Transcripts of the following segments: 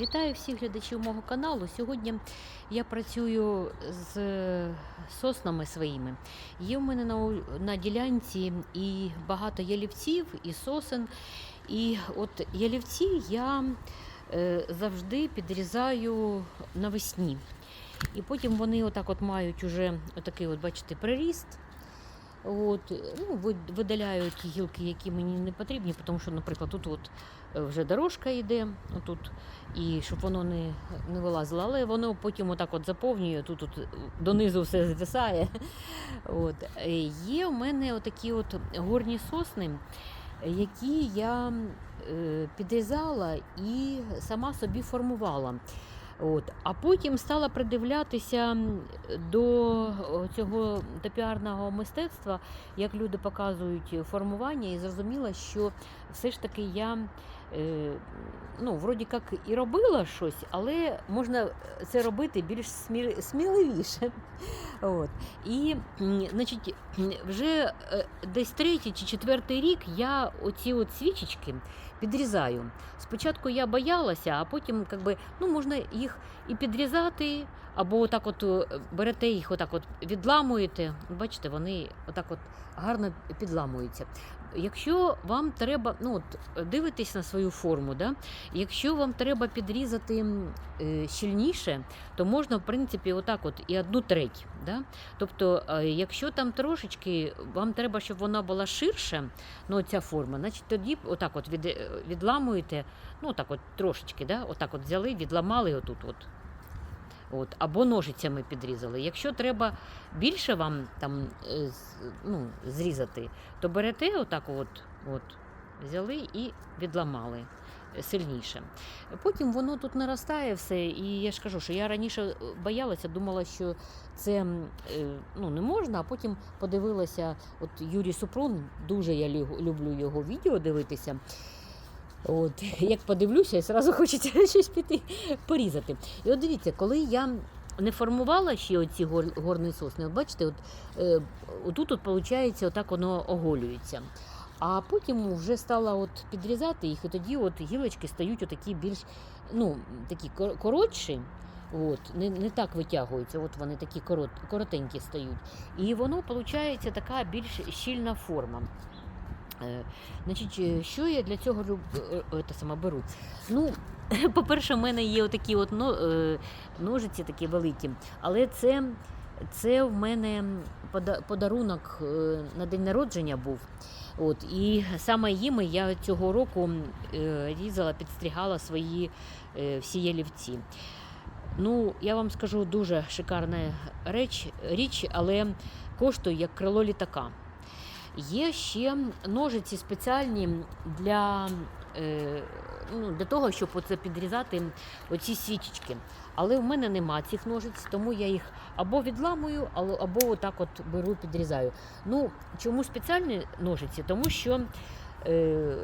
Вітаю всіх глядачів мого каналу. Сьогодні я працюю з соснами своїми. Є в мене на, на ділянці і багато ялівців, і сосен. І от ялівці я е, завжди підрізаю навесні. І потім вони отак от мають уже отакий, от, бачите, приріст. От, ну, ви- видаляю ті гілки, які мені не потрібні, тому що, наприклад, тут от е, вже дорожка йде, отут, і щоб воно не, не вилазило, але воно потім отак от заповнює, тут от донизу все звисає. От. Е, Є в мене отакі от горні сосни, які я е, підрізала і сама собі формувала. От. А потім стала придивлятися до цього топіарного мистецтва, як люди показують формування, і зрозуміла, що все ж таки я ну, вроді як і робила щось, але можна це робити більш сміливіше. От. І значить, вже е, десь третій чи четвертий рік я оці от свічечки підрізаю. Спочатку я боялася, а потім якби, ну, можна їх і підрізати, або отак от е, берете їх, отак от відламуєте. Бачите, вони отак от гарно підламуються. Якщо вам треба, ну от дивитесь на свою форму, да? якщо вам треба підрізати е, щільніше, то можна, в принципі, отак от і одну треть. Да? Тобто, е, якщо там трошечки вам треба, щоб вона була ширша, ну ця форма, значить тоді отак от від, відламуєте, ну так от трошечки, да? отак от взяли, відламали отут. От. От, або ножицями підрізали. Якщо треба більше вам там е, ну, зрізати, то берете отак от, от, взяли і відламали е, сильніше. Потім воно тут наростає все, і я ж кажу, що я раніше е, боялася, думала, що це ну, не можна, а потім подивилася, от Юрій Супрун, дуже я лю- люблю його відео дивитися. От, як подивлюся, одразу хочеться щось піти порізати. І от дивіться, коли я не формувала ще оці гор, горні сосни, от бачите, от, е, отут от, виходить, отак воно оголюється. А потім вже стала от підрізати їх, і тоді от гілочки стають отакі більш ну, такі коротші. От, не, не так витягуються, от вони такі корот, коротенькі стають. І воно виходить така більш щільна форма. Е, Значить, е, що я для цього люб... е, е, саме беру? Ну, по-перше, в мене є отакі от ножиці такі великі, але це, це в мене подарунок на день народження був. От, і саме їми я цього року різала, підстригала свої всі ялівці. Ну, я вам скажу дуже шикарна річ, але коштує як крило літака. Є ще ножиці спеціальні для, е, ну, для того, щоб оце підрізати оці свічечки. Але в мене нема цих ножиць, тому я їх або відламую, або отак от беру, підрізаю. Ну, чому спеціальні ножиці? Тому що е,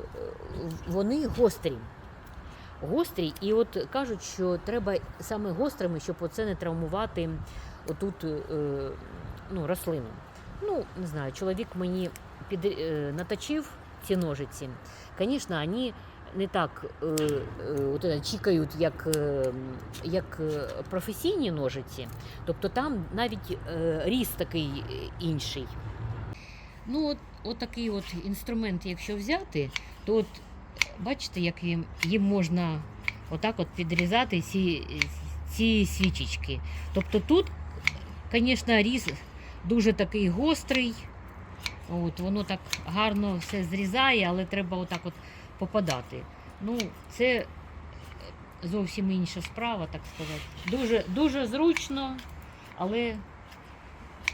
вони гострі. Гострі, і от кажуть, що треба саме гострими, щоб оце не травмувати отут е, ну, рослину. Ну, не знаю, чоловік мені під, е, наточив ці ножиці. Звісно, вони не так е, е, чікають, як, е, як е, професійні ножиці. Тобто там навіть е, різ такий е, інший. Ну, от, от такий от інструмент, якщо взяти, то от бачите, як їм, їм можна отак от підрізати ці, ці свічечки. Тобто тут, звісно, різ дуже такий гострий. От, воно так гарно все зрізає, але треба отак от попадати. Ну, це зовсім інша справа, так сказати. Дуже, дуже зручно, але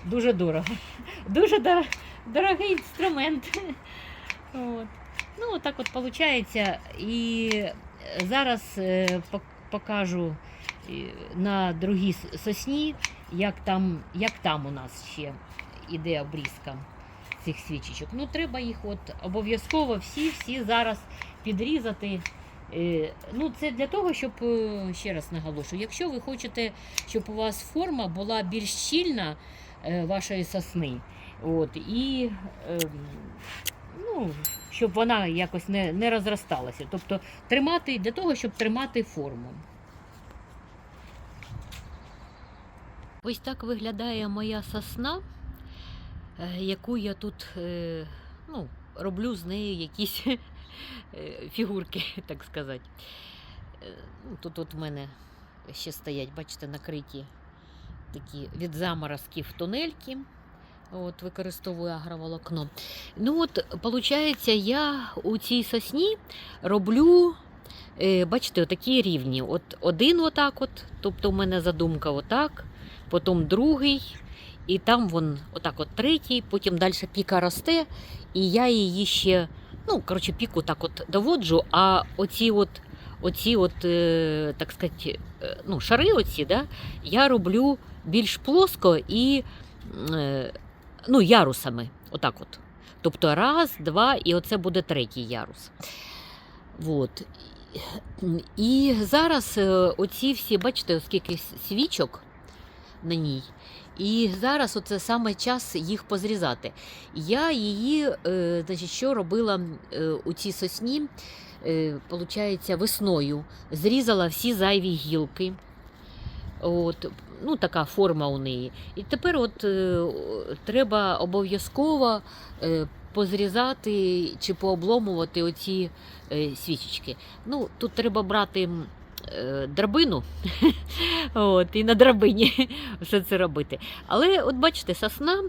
дуже дорого. Дуже дор- дорогий інструмент. От. Ну, отак от виходить. І зараз е, покажу на другій сосні, як там, як там у нас ще іде обрізка цих свічечок. Ну, треба їх от обов'язково всі-всі зараз підрізати. Е, Ну, це для того, щоб е, ще раз наголошую, якщо ви хочете, щоб у вас форма була більш щільна е, вашої сосни, от, і ем, ну, щоб вона якось не, не розросталася. Тобто тримати для того, щоб тримати форму. Ось так виглядає моя сосна, е, яку я тут е, ну, роблю з нею якісь е, фігурки, так сказати. Ну, Тут от в мене ще стоять, бачите, накриті такі від заморозків тунельки. От, використовую агроволокно. Ну от, виходить, я у цій сосні роблю, бачите, отакі рівні. От один отак, от, тобто у мене задумка отак, потім другий, і там вон отак от третій, потім далі піка росте, і я її ще, ну, коротше, піку так от доводжу, а оці от, оці от, е, так сказати, е, ну, шари оці, да, я роблю більш плоско і е, ну, ярусами. Отак от. Тобто раз, два, і оце буде третій ярус. От. І зараз е, оці всі, бачите, оскільки свічок на ній. І зараз оце саме час їх позрізати. Я її, е, значить, що робила е, у цій сосні, получається, весною. Зрізала всі зайві гілки. От, ну, така форма у неї. І тепер от треба обов'язково позрізати чи пообломувати оці е, свічечки. Ну, тут треба брати е, драбину от, і на драбині все це робити. Але от бачите, сосна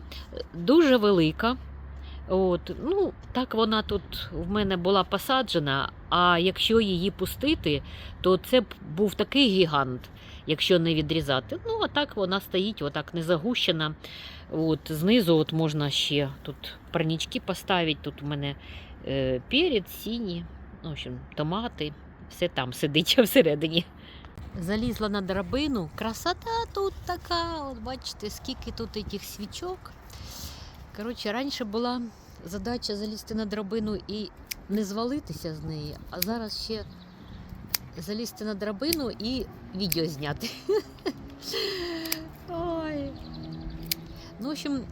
дуже велика. От, ну, так вона тут в мене була посаджена, а якщо її пустити, то це б був такий гігант, якщо не відрізати. Ну, а так вона стоїть, отак не загущена. От, знизу от можна ще тут парнички поставити. Тут у мене е, перець, сіні, ну, в общем, томати, все там сидить всередині. Залізла на драбину. Красота тут така. От бачите, скільки тут этих свічок. Коротше, раніше була задача залізти на драбину і не звалитися з неї, а зараз ще залізти на драбину і відео зняти. Ну, в общем,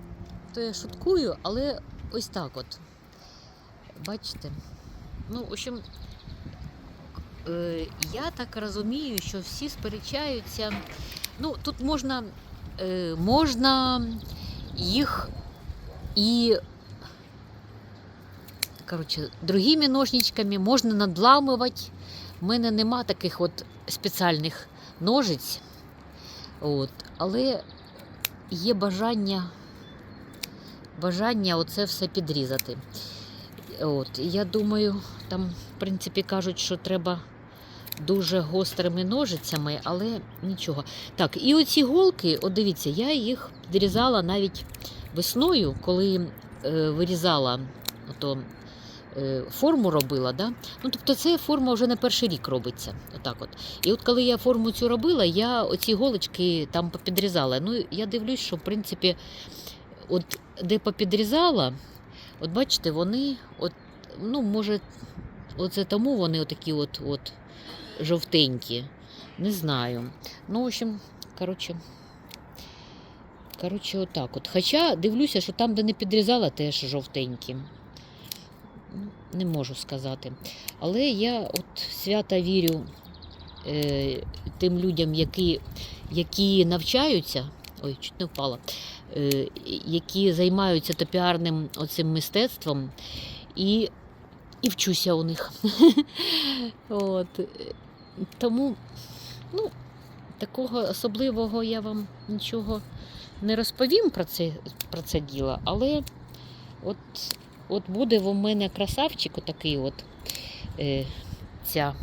то я шуткую, але ось так от. Бачите? Ну, в общем, е, я так розумію, що всі сперечаються. Ну, тут можна, е, можна їх і коротше, другими ножничками можна надламувати. У мене нема таких от спеціальних ножиць. От. Але є бажання, бажання оце все підрізати. От. Я думаю, там, в принципі, кажуть, що треба дуже гострими ножицями, але нічого. Так, і оці голки, от дивіться, я їх підрізала навіть весною, коли е, вирізала ото, форму робила. Да? Ну, тобто це форма вже не перший рік робиться. Отак от. І от коли я форму цю робила, я оці голочки там попідрізала. Ну, я дивлюсь, що в принципі, от де попідрізала, от бачите, вони, от, ну, може, оце тому вони отакі от, от жовтенькі. Не знаю. Ну, в общем, коротше. Коротше, отак от. Хоча дивлюся, що там, де не підрізала, теж жовтенькі. Не можу сказати. Але я от свята вірю е, тим людям, які, які навчаються, ой, чуть не впала, е, які займаються топіарним оцим мистецтвом і, і вчуся у них. от. Тому, ну, такого особливого я вам нічого не розповім про це, про це діло, але от, от буде в мене красавчик, отакий от е, ця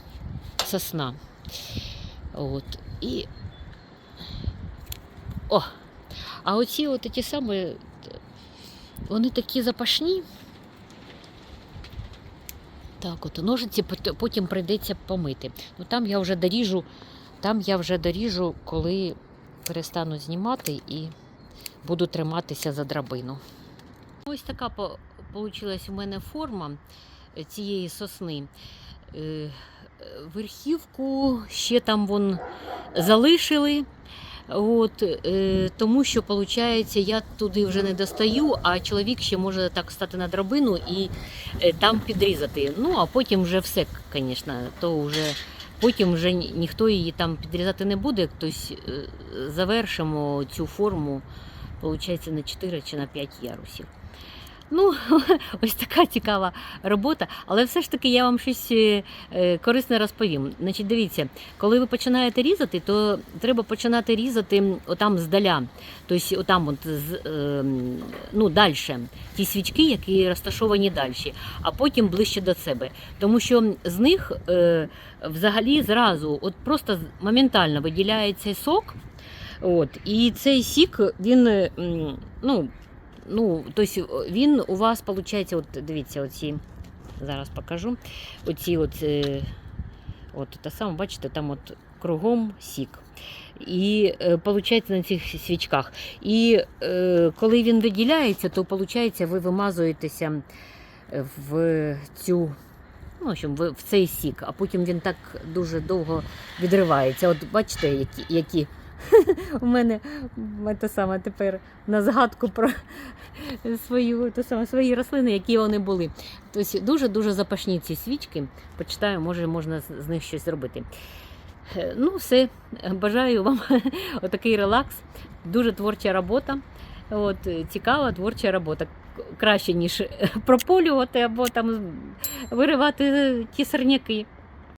сосна. От, і... О! А оці от ті самі, вони такі запашні. Так, от ножиці потім прийдеться помити. Ну там я вже доріжу, там я вже доріжу, коли перестану знімати і буду триматися за драбину. Ось така вийшла у мене форма е, цієї сосни. Е, Верхівку ще там вон залишили. От, е, тому що, виходить, я туди вже не достаю, а чоловік ще може так стати на драбину і там підрізати. Ну, а потім вже все, звісно, то вже потім вже ніхто її там підрізати не буде. Тобто завершимо цю форму, виходить, на 4 чи на 5 ярусів. Ну, ось така цікава робота, але все ж таки я вам щось е, е, корисне розповім. Значить, дивіться, коли ви починаєте різати, то треба починати різати отам здаля. Тобто, отам от е, ну, далі, ті свічки, які розташовані далі, а потім ближче до себе. Тому що з них взагалі зразу, от просто моментально виділяється сок. От, і цей сік, він, ну, ну, тобто він у вас, виходить, от дивіться, оці, зараз покажу. Оці от, е, от те саме, бачите, там от кругом сік. І е, виходить на цих свічках. І е, коли він виділяється, то виходить, ви вимазуєтеся в цю. Ну, в общем, в цей сік, а потім він так дуже довго відривається. От бачите, які, які у мене те саме тепер на згадку про свою, те саме, свої рослини, які вони були. Тобто дуже-дуже запашні ці свічки. Почитаю, може можна з них щось зробити. Е, Ну, все. Бажаю вам отакий релакс. Дуже творча робота. От, е, цікава творча робота. Краще, ніж прополювати або там виривати ті сорняки.